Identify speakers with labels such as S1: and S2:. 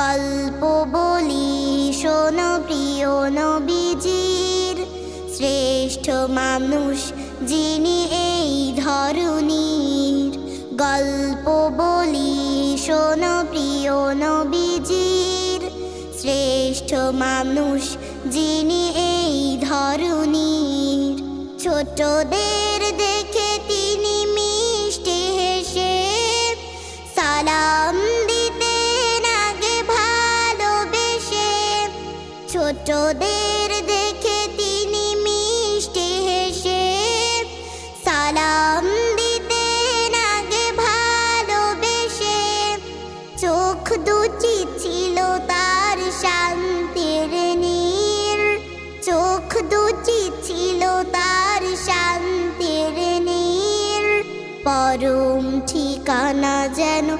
S1: গল্প বলি, শোন প্রিয় নবীজির। শ্রেষ্ঠ মানুষ যিনি এই ধরনীর গল্প বলি, শোন প্রিয় নবীজির। শ্রেষ্ঠ মানুষ যিনি এই ধরনীর ছোটদের দেখে তিনি মিষ্টি হেসে, সালাম ছোটদের দেখে তিনি মিষ্টি হেসে, সালাম দিতেন আগে ভালোবেসে। চোখ দুটি ছিল তার শান্তির নীর। চোখ দুটি ছিল তার শান্তির নীর। পরম ঠিকানা যেন